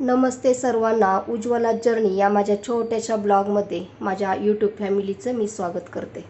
नमस्ते सर्वांना. उज्ज्वला जर्नी या माझ्या छोट्याशा ब्लॉगमध्ये माझ्या यूट्यूब फॅमिलीचं मी स्वागत करते.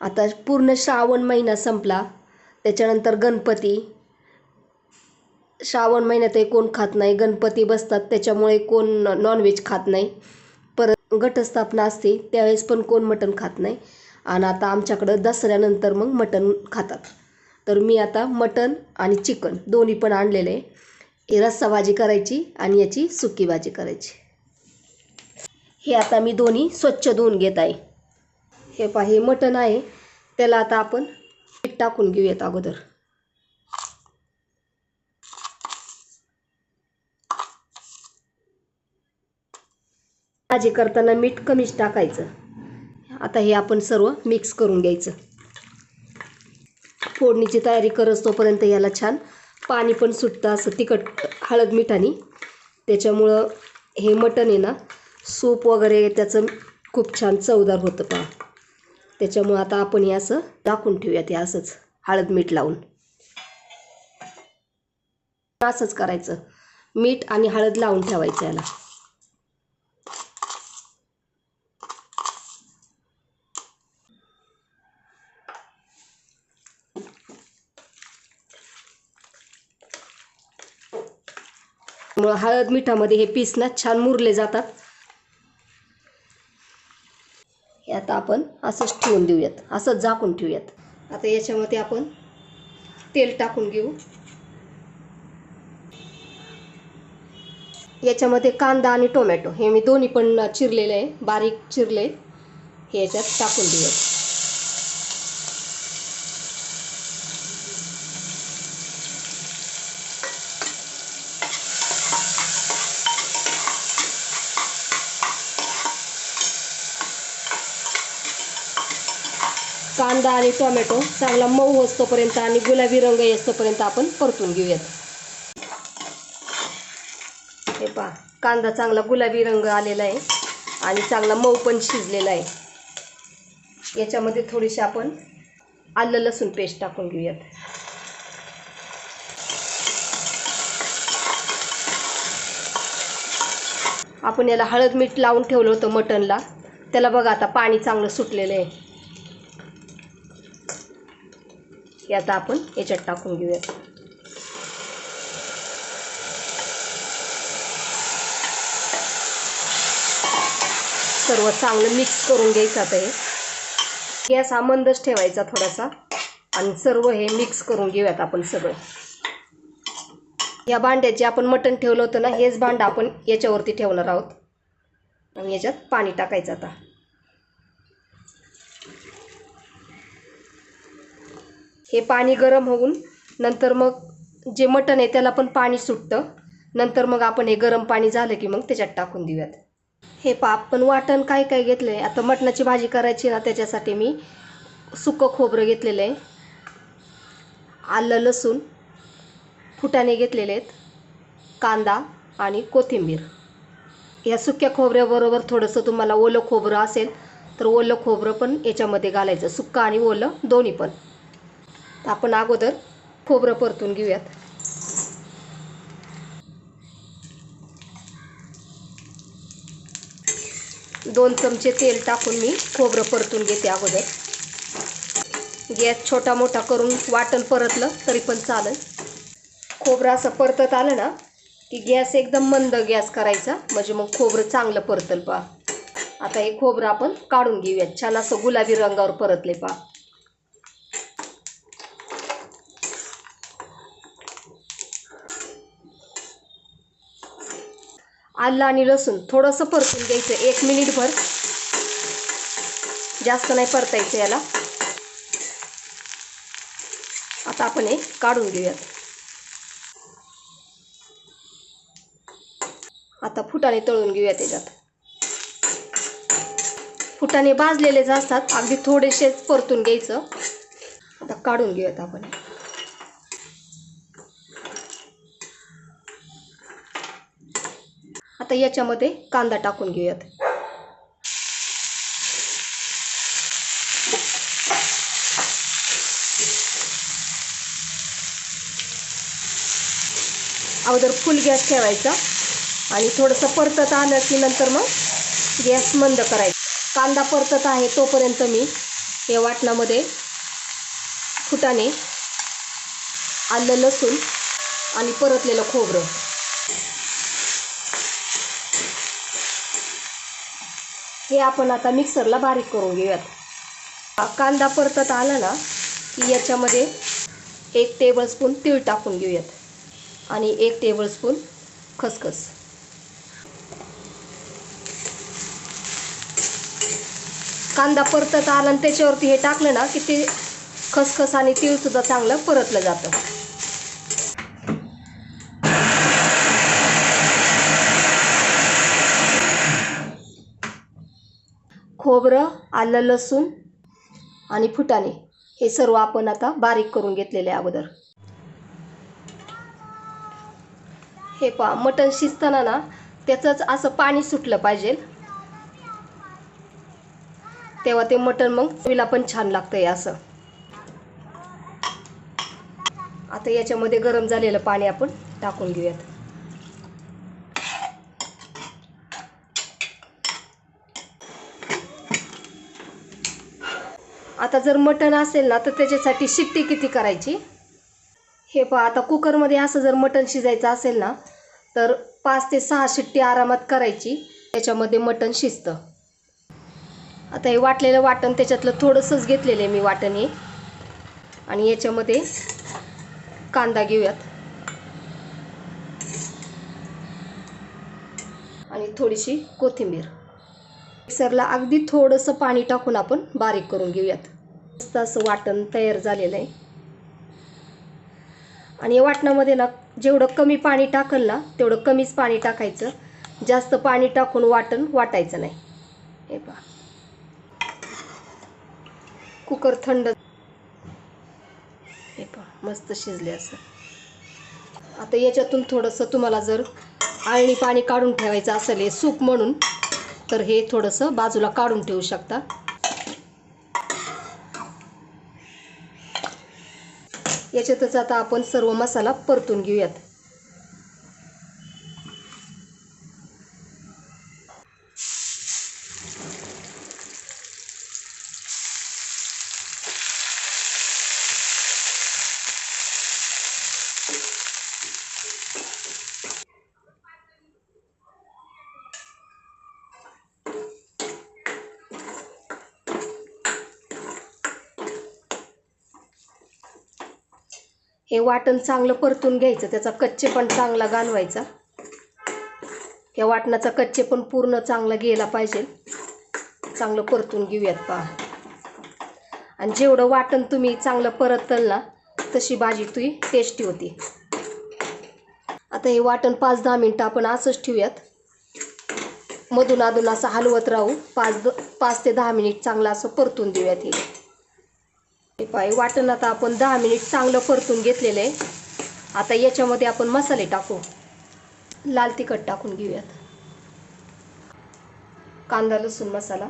आता पूर्ण श्रावण महिना संपला. त्याच्यानंतर गणपती. श्रावण महिन्यातही कोण खात नाही. गणपती बसतात. त्याच्यामुळे कोण नॉनव्हेज खात नाही. परत घटस्थापना असते. त्यावेळेस पण कोण मटण खात नाही. आणि आता आमच्याकडं दसऱ्यानंतर मग मटण खातात. तर मी आता मटण आणि चिकन दोन्ही पण आणलेले आहे. हे रस्सा भाजी करायची आणि याची सुकी भाजी करायची. हे आता मी दोन्ही स्वच्छ धुवून घेत आहे. हे पहा हे मटण आहे. त्याला आता आपण मीठ टाकून घेऊयात अगोदर. भाजी करताना मीठ कमीच टाकायचं. आता हे आपण सर्व मिक्स करून घ्यायचं. फोडणीची तयारी करत तोपर्यंत याला छान पाणी पण सुटतं असं तिखट हळद मिठाने त्याच्यामुळं हे मटण आहे ना सूप वगैरे त्याचं खूप छान चवदार होतं पहा. त्याच्यामुळं आता आपण हे असं टाकून ठेवूयात हे असंच हळद मीठ लावून. असंच करायचं. मीठ आणि हळद लावून ठेवायचं याला. मग हळद मिठामध्ये हे पीस ना छान मुरले जातात. हे आता आपण असंच ठेवून देऊयात. असंच झाकून ठेवूयात. आता याच्यामध्ये आपण तेल टाकून घेऊ. याच्यामध्ये कांदा आणि टोमॅटो हे मी दोन्ही पण चिरलेले आहे. बारीक चिरले हे याच्यात टाकून देऊयात. कांदा आणि टोमॅटो चांगला मऊ असतोपर्यंत आणि गुलाबी रंग येतोपर्यंत आपण परतून घेऊयात. हे पहा कांदा चांगला गुलाबी रंग आलेला आहे आणि चांगला मऊ पण शिजलेला आहे. याच्यामध्ये थोडीशी आपण आलं लसूण पेस्ट टाकून घेऊयात. आपण याला हळद मीठ लावून ठेवलं होतं मटनला त्याला बघा आता पाणी चांगलं सुटलेलं आहे. हे आता आपण याच्यात टाकून घेऊयात. सर्व चांगलं मिक्स करून घ्यायचं आता हे. गॅस हा मंदच ठेवायचा थोडासा आणि सर्व हे मिक्स करून घेऊयात आपण सगळं. या भांड्यात जे आपण मटण ठेवलं होतं ना हेच भांडं आपण याच्यावरती ठेवणार आहोत. आणि याच्यात पाणी टाकायचं आता. हे पाणी गरम होऊन नंतर मग जे मटण आहे त्याला पण पाणी सुटतं. नंतर मग आपण हे गरम पाणी झालं की मग त्याच्यात टाकून देऊयात. हे पा आपण वाटण काय काय घेतलं आहे आता मटणाची भाजी करायची ना त्याच्यासाठी मी सुकं खोबरं घेतलेलं आहे. आलं लसूण फुटाणे घेतलेले आहेत. कांदा आणि कोथिंबीर. या सुक्या खोबऱ्याबरोबर थोडंसं तुम्हाला ओलं खोबरं असेल तर ओलं खोबरं पण याच्यामध्ये घालायचं. सुक्का आणि ओलं दोन्ही पण. आपण अगोदर खोबरं परतून घेऊयात. दोन चमचे तेल टाकून मी खोबरं परतून घेते अगोदर. गॅस छोटा मोठा करून वाटण परतलं तरी पण चालेल. खोबरं असं परतत आलं ना की गॅस एकदम मंद गॅस करायचा म्हणजे मग खोबरं चांगलं परतल पा आता हे खोबरं आपण काढून घेऊयात. छान असं गुलाबी रंगावर परतले पा आलं आणि लसूण थोडंसं परतून घ्यायचं एक मिनिटभर जास्त नाही परतायचं याला. आता आपण हे काढून घेऊयात. आता फुटाने तळून घेऊया त्याच्यात भाजलेले भाजलेलेच असतात अगदी थोडेसेच परतून घ्यायचं. आता काढून घेऊयात आपण. आता याच्यामध्ये कांदा टाकून घेऊयात. अगोदर फुल गॅस ठेवायचा आणि थोडंसं परतत आलं की नंतर मग गॅस मंद करायचा. कांदा परतत आहे तोपर्यंत मी या वाटणामध्ये फुटाने आलं लसूण आणि परतलेलं खोबरं. हे आपण आता मिक्सरला बारीक करून घेऊयात. कांदा परतत आला ना की याच्यामध्ये एक टेबलस्पून तीळ टाकून घेऊयात. आणि एक टेबलस्पून खसखस. कांदा परतत आला आणि त्याच्यावरती हे टाकलं ना की ते खसखस आणि तीळसुद्धा चांगलं परतलं जातं. खोबरं आलं लसूण आणि फुटाणे हे सर्व आपण आता बारीक करून घेतलेले आहे अगोदर. हे पा मटण शिजताना ना त्याचंच असं पाणी सुटलं पाहिजे. तेव्हा ते मटण मग चवीला पण छान लागतं आहे असं. आता याच्यामध्ये गरम झालेलं पाणी आपण टाकून घेऊयात. आता जर मटण असेल ना तर त्याच्यासाठी शिट्टी किती करायची? हे पहा आता कुकरमध्ये असं जर मटण शिजायचं असेल ना तर पाच ते सहा शिट्टी आरामात करायची. त्याच्यामध्ये मटण शिजतं. आता हे वाटलेलं वाटण त्याच्यातलं थोडंसंच घेतलेलं आहे मी वाटण हे. आणि याच्यामध्ये कांदा घेऊयात. आणि थोडीशी कोथिंबीर. मिक्सरला अगदी थोडंसं पाणी टाकून आपण बारीक करून घेऊयात. मस्त असं वाटण तयार झालेलं आहे. आणि या वाटणामध्ये ना जेवढं कमी पाणी टाकल ना तेवढं कमीच पाणी टाकायचं. जास्त पाणी टाकून वाटण वाटायचं नाही. हे पहा. कुकर थंड हे पहा मस्त शिजले असं. आता याच्यातून थोडंसं तुम्हाला जर आळणी पाणी काढून ठेवायचं असेल हे सूप म्हणून तर हे थोडंसं बाजूला काढून ठेवू शकता. याच्यातच आता आपण सर्व मसाला परतून घेऊयात. हे वाटण चांगलं परतून घ्यायचं त्याचा कच्चे पण चांगला घालवायचा. या वाटणाचा कच्चे पण पूर्ण चांगला गेला पाहिजे. चांगलं परतून घेऊयात पहा. आणि जेवढं वाटण तुम्ही चांगलं परतल ना तशी भाजी तुही टेस्टी होती. आता हे वाटण पाच दहा मिनटं आपण असंच ठेवूयात. मधून अधून असं हलवत राहू पाच द पाच ते दहा मिनिट चांगलं असं परतून देऊयात हे. पाय. वाटण आता आपण दहा मिनिट चांगलं परतून घेतलेलं आहे. आता याच्यामध्ये आपण मसाले टाकू. लाल तिखट टाकून घेऊयात. कांदा लसूण मसाला.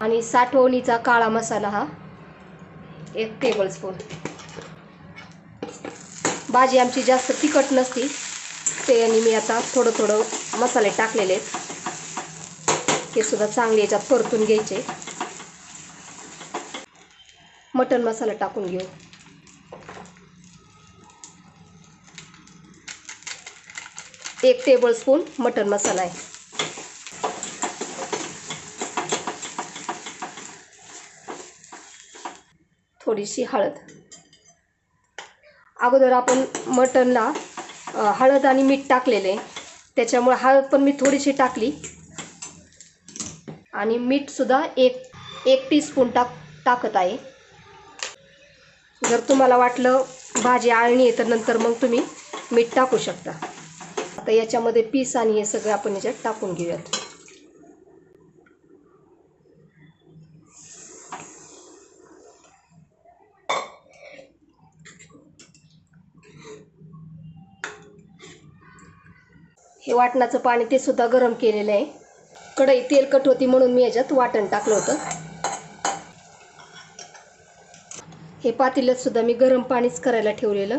आणि साठवणीचा काळा मसाला हा एक टेबल स्पून भाजी आमची जास्त तिखट नसती. ते आणि मी आता थोडं थोडं मसाले टाकलेले आहेत. हे सुद्धा चांगले याच्यात परतून घ्यायचे. मटन मसाला टाकून घेऊ. एक टेबल स्पून मटन मसाला आहे. थोडीशी हळद. अगोदर आपण मटनला हळद आणि मीठ टाकलेले त्याच्यामुळे हळद पण मी थोडीशी टाकली. आणि मीठसुद्धा एक एक टीस्पून टाक टाकत आहे. जर तुम्हाला वाटलं भाजी आळणी आहे तर नंतर मग तुम्ही मीठ टाकू शकता. आता याच्यामध्ये पीस आणि हे सगळं आपण याच्यात टाकून घेऊयात. हे वाटणाचं पाणी ते सुद्धा गरम केलेलं आहे. कढई तेलकट होती म्हणून मी याच्यात वाटण टाकलं होतं. हे पातेल्यात सुद्धा मी गरम पाणीच करायला ठेवलेलं.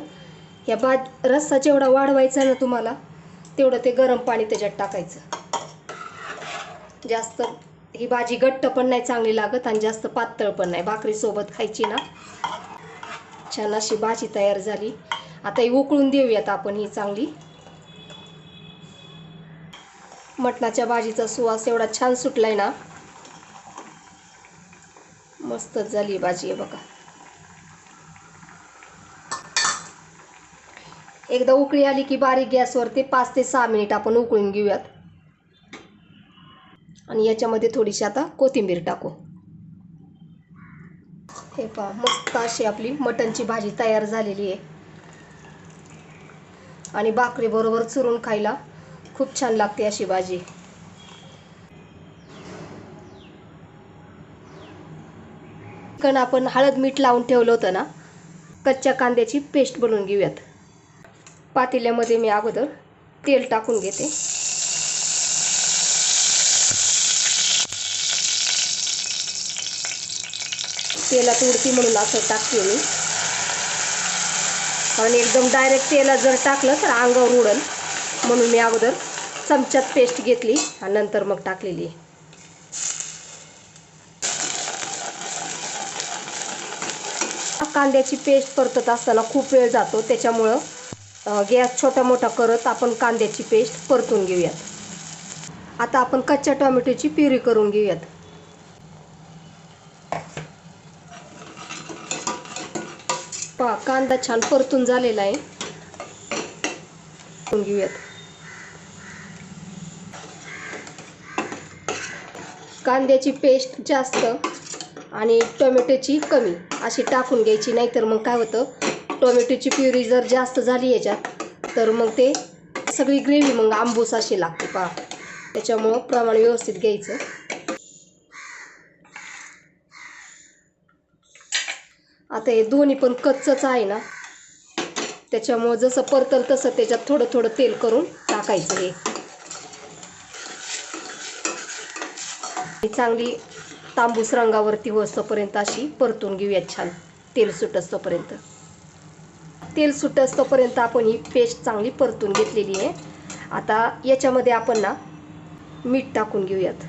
या भात रस्सा जेवढा वाढवायचा ना तुम्हाला तेवढं ते गरम पाणी त्याच्यात टाकायचं. जास्त ही भाजी घट्ट पण नाही चांगली लागत आणि जास्त पातळ पण नाही. भाकरीसोबत खायची ना. छान अशी भाजी तयार झाली. आता ही उकळून देऊयात आपण ही चांगली. मटणाच्या भाजीचा सुवास एवढा छान सुटलाय ना. मस्तच झाली भाजी आहे बघा. एकदा उकळी आली की बारीक गॅसवर ते पाच ते सहा मिनिट आपण उकळून घेऊयात. आणि याच्यामध्ये थोडीशी आता कोथिंबीर टाकू. हे पहा मस्त अशी आपली मटणची भाजी तयार झालेली आहे. आणि भाकरीबरोबर चुरून खायला खूप छान लागते अशी भाजी. चिकन आपण हळद मीठ लावून ठेवलं होतं ना कच्च्या कांद्याची पेस्ट बनवून घेऊयात. पातेल्यामध्ये मी अगोदर तेल टाकून घेते. तेलात उडती म्हणून असं टाकते मी. आणि एकदम डायरेक्ट तेलात जर टाकलं तर अंगावर उडल. म्हणून मी अगोदर चमच्यात पेस्ट घेतली आणि नंतर मग टाकलेली. कांद्याची पेस्ट परतत असताना खूप वेळ जातो. त्याच्यामुळं गॅस छोटा मोठा करत आपण कांद्याची पेस्ट परतून घेऊयात. आता आपण कच्च्या टोमॅटोची प्युरी करून घेऊयात. पहा कांदा छान परतून झालेला आहे. घेऊयात. कांद्याची पेस्ट जास्त आणि टोमॅटोची कमी अशी टाकून घ्यायची नाहीतर मग काय होतं? टोमॅटोची प्युरी जर जास्त झाली याच्यात तर मग ते सगळी ग्रेव्ही मग आंबूस अशी लागते पहा. त्याच्यामुळं प्रमाण व्यवस्थित घ्यायचं. आता हे दोन्ही पण कच्चंच आहे ना. त्याच्यामुळं जसं परतल तसं त्याच्यात थोडं थोडं तेल करून टाकायचं हे. चांगली तांबूस रंगावरती वसतोपर्यंत अशी परतून घेऊयात छान. तेल सुटस्तोपर्यंत तेल सुटस्तोपर्यंत आपण ही पेस्ट चांगली परतून घेतलेली आहे. आता याच्यामध्ये आपण ना मीठ टाकून घेऊयात.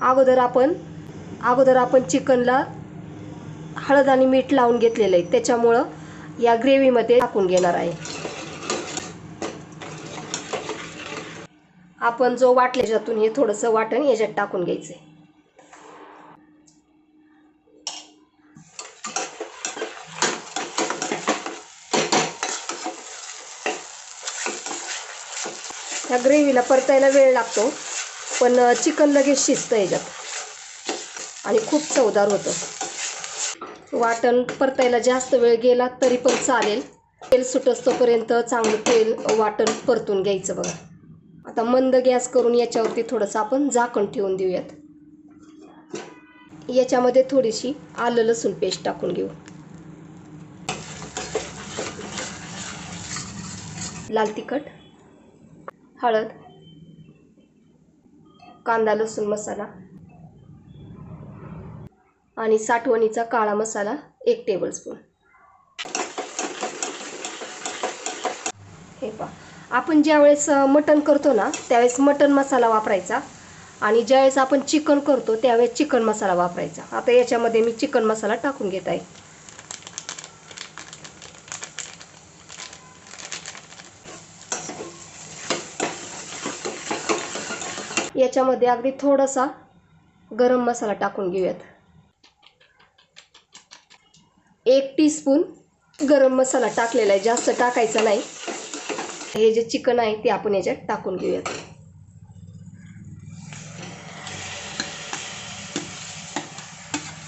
अगोदर आपण अगोदर आपण चिकनला हळद आणि मीठ लावून घेतलेलं आहे. त्याच्यामुळं या ग्रेव्हीमध्ये टाकून घेणार आहे. आपण जो वाटल्याच्यातून हे थोडंसं वाटण याच्यात टाकून घ्यायचं आहे ह्या ग्रेव्हीला परतायला वेळ लागतो पण चिकन लगेच शिजतं याच्यात आणि खूप चवदार होतं. वाटण परतायला जास्त वेळ गेला तरी पण चालेल. तेल सुटस्तोपर्यंत चांगलं तेल वाटण परतून घ्यायचं बघा. आता मंद गॅस करून याच्यावरती थोडंसं आपण झाकण ठेवून देऊयात. याच्यामध्ये थोडीशी आलं लसूण पेस्ट टाकून घेऊ. लाल तिखट. हळद कांदा लसूण मसाला आणि साठवणीचा काळा मसाला एक टेबलस्पून हे पहा. आपण ज्यावेळेस मटण करतो ना त्यावेळेस मटण मसाला वापरायचा आणि ज्यावेळेस आपण चिकन करतो त्यावेळेस चिकन मसाला वापरायचा. आता याच्यामध्ये मी चिकन मसाला टाकून घेत आहे. याच्यामध्ये अगदी थोडासा गरम मसाला टाकून घेऊयात. एक टीस्पून गरम मसाला टाकलेला आहे. जास्त टाकायचा नाही. हे जे चिकन आहे ते आपण याच्यात टाकून घेऊयात.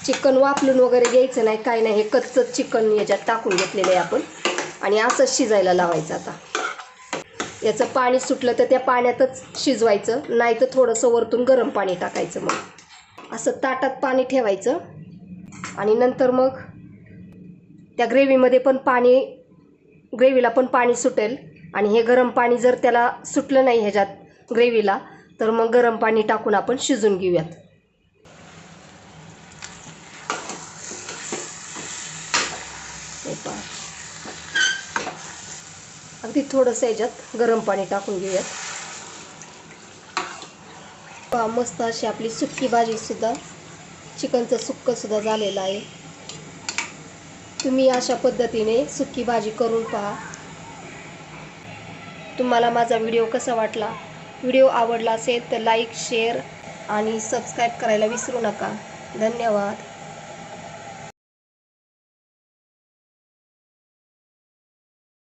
चिकन वापलून वगैरे घ्यायचं नाही काय नाही. हे कच्चं चिकन याच्यात टाकून घेतलेलं आहे आपण. आणि असंच शिजायला लावायचं आता. याचं पाणी सुटलं तर त्या पाण्यातच शिजवायचं नाही तर थोडंसं वरतून गरम पाणी टाकायचं मग. असं ताटात पाणी ठेवायचं आणि नंतर मग त्या ग्रेव्हीमध्ये पण पाणी ग्रेव्हीला पण पाणी सुटेल. आणि हे गरम पाणी जर त्याला सुटलं नाही ह्याच्यात ग्रेव्हीला तर मग गरम पाणी टाकून आपण शिजून घेऊयात पहा अगदी थोडंसं याच्यात गरम पाणी टाकून घेऊयात. पहा मस्त अशी आपली सुक्की भाजीसुद्धा चिकनचं सुक्कंसुद्धा झालेलं आहे. तुम्ही अशा पद्धतीने सुक्की भाजी करून पहा. तुम्हाला माझा व्हिडिओ कसा वाटला? व्हिडिओ आवडला असेल तर लाईक शेअर आणि सबस्क्राईब करायला विसरू नका. धन्यवाद.